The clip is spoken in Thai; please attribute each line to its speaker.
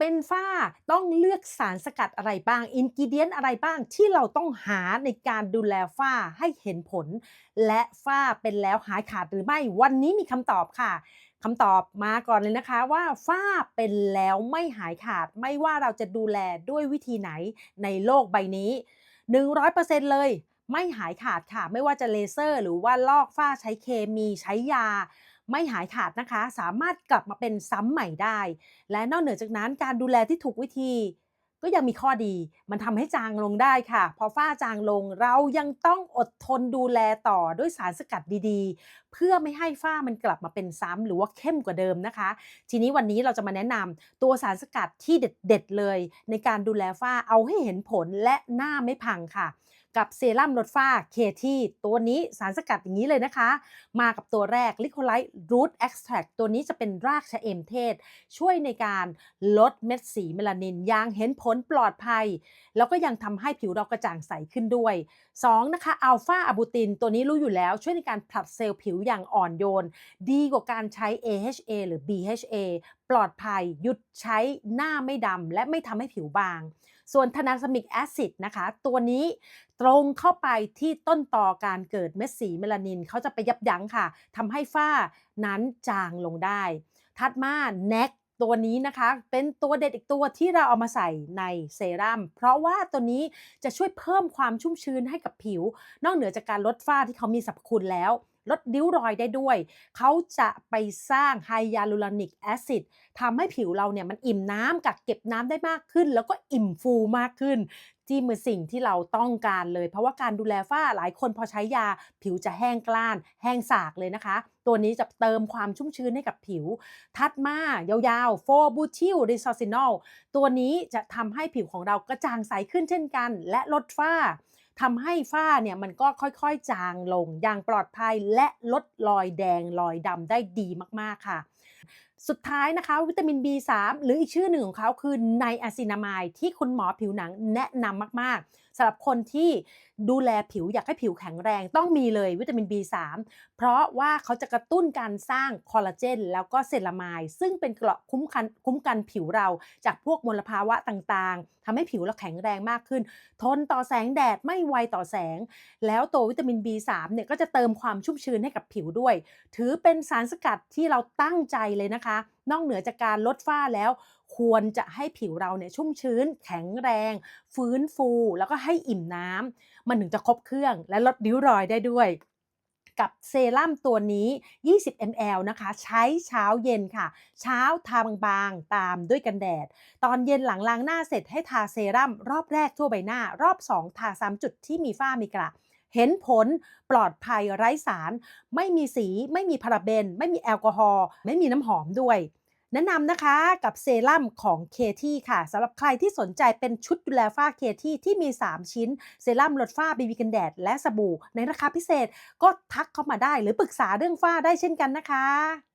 Speaker 1: เป็นฝ้าต้องเลือกสารสกัดอะไรบ้าง อินกิเดียนอะไรบ้างที่เราต้องหาในการดูแลฝ้าให้เห็นผล และฝ้าเป็นแล้วหายขาดหรือไม่ วันนี้มีคำตอบค่ะคำตอบมาก่อนเลยนะคะว่าฝ้าเป็นแล้วไม่หายขาด ไม่ว่าเราจะดูแลด้วยวิธีไหนในโลกใบนี้ 100%เลยไม่หายขาดค่ะ ไม่ว่าจะเลเซอร์ หรือว่าลอกฝ้าใช้เคมีใช้ยา ไม่หายขาดนะคะ สามารถกลับมาเป็นซ้ำใหม่ได้ และนอกเหนือจากนั้นการดูแลที่ถูกวิธี ก็ยังมีข้อดี มันทำให้จางลงได้ค่ะ พอฝ้าจางลงเรายังต้องอดทนดูแลต่อด้วยสารสกัดดีๆเพื่อไม่ให้ฝ้ามันกลับมาเป็นซ้ำหรือว่าเข้มกว่าเดิมนะคะ ทีนี้วันนี้เราจะมาแนะนำตัวสารสกัดที่เด็ดๆเลย ในการดูแลฝ้าเอาให้เห็นผลและหน้าไม่พังค่ะ กับเซรั่มลดฝ้าเคที่ตัวนี้สารสกัดอย่างนี้เลยนะคะ มากับตัวแรก l i c o l i t e Root Extract ตัวนี้จะเป็นรากชะเอมเทศ ช่วยในการลดเม็ดสีเมลานินอย่างเห็นผลปลอดภัย แล้วก็ยังทำให้ผิวเรากระจ่างใสขึ้นด้วย 2. นะคะอัลฟาอะบูตินตัวนี้รู้อยู่แล้วช่วยในการผลัดเซลล์ผิวอย่างอ่อนโยน ดีกว่าการใช้ AHA หรือ BHA ปลอดภัยหยุดใช้หน้าไม่ดำและไม่ทำให้ผิวบาง ส่วนทนาสมิกแอซิดนะคะ ตัวนี้ตรงเข้าไปที่ต้นต่อการเกิดเม็ดสีเมลานินเขาจะไปยับยั้งค่ะทำให้ฝ้านั้นจางลงได้ ถัดมาแน็กตัวนี้นะคะเป็นตัวเด็ดอีกตัวที่เราเอามาใส่ในเซรั่มเพราะว่าตัวนี้จะช่วยเพิ่มความชุ่มชื้นให้กับผิว นอกเหนือจากการลดฝ้าที่เขามีสรรพคุณแล้ว ลดริ้วรอยได้ด้วย เขาจะไปสร้างไฮยาลูรอนิกแอซิดทำให้ผิวเราเนี่ยมันอิ่มน้ำกักเก็บน้ำได้มากขึ้น แล้วก็อิ่มฟูมากขึ้นที่มือสิ่งที่เราต้องการเลย เพราะว่าการดูแลฝ้าหลายคนพอใช้ยา ผิวจะแห้งกล้าน แห้งสากเลยนะคะ ตัวนี้จะเติมความชุ่มชื้นให้กับผิวถัดมายาวๆโฟบูทิลริซอซินอลตัวนี้จะทำให้ผิวของเรากระจ่างใสขึ้นเช่นกัน และลดฝ้า ทำให้ฝ้าเนี่ยมันก็ค่อยๆจางลงอย่างปลอดภัยและลดรอยแดงรอยดำได้ดีมากๆค่ะ สุดท้ายนะคะวิตามิน B3 หรืออีกชื่อหนึ่งของเขาคือไนอะซินามายที่คุณหมอผิวหนังแนะนำมากๆสำหรับคนที่ดูแลผิวอยากให้ผิวแข็งแรงต้องมีเลยวิตามิน B3 เพราะว่าเขาจะกระตุ้นการสร้างคอลลาเจนแล้วก็เซรามายซึ่งเป็นเกราะคุ้มกันคุ้มกันผิวเราจากพวกมลภาวะต่างๆทำให้ผิวเราแข็งแรงมากขึ้น ทนต่อแสงแดดไม่ไวต่อแสง แล้วตัววิตามิน B3 เนี่ยก็จะเติมความชุ่มชื้นให้กับผิวด้วย ถือเป็นสารสกัดที่เราตั้งใจเลยนะคะนอกเหนือจากการลดฝ้าแล้ว ควรจะให้ผิวเราเนี่ยชุ่มชื้น แข็งแรง ฟื้นฟู แล้วก็ให้อิ่มน้ำมันถึงจะครบเครื่อง และลดริ้วรอยได้ด้วยกับเซรั่มตัวนี้ 20 ml นะคะ ใช้เช้าเย็นค่ะ เช้าทาบางๆ ตามด้วยกันแดด ตอนเย็นหลังล้างหน้าเสร็จให้ทาเซรั่มรอบแรกทั่วใบหน้า รอบ 2 ทาซ้ำจุดที่มีฝ้ามีกระ เห็นผลปลอดภัยไร้สาร ไม่มีสี ไม่มีพาราเบน ไม่มีแอลกอฮอล์ไม่มีน้ำหอมด้วย แนะนำนะคะกับเซรั่มของเคที่ค่ะสำหรับใครที่สนใจเป็นชุดดูแลฝ้าเคที่ที่มี 3 ชิ้น เซรั่มลดฝ้าบีบีกันแดด และสบู่ในราคาพิเศษก็ทักเข้ามาได้หรือปรึกษาเรื่องฝ้าได้เช่นกันนะคะ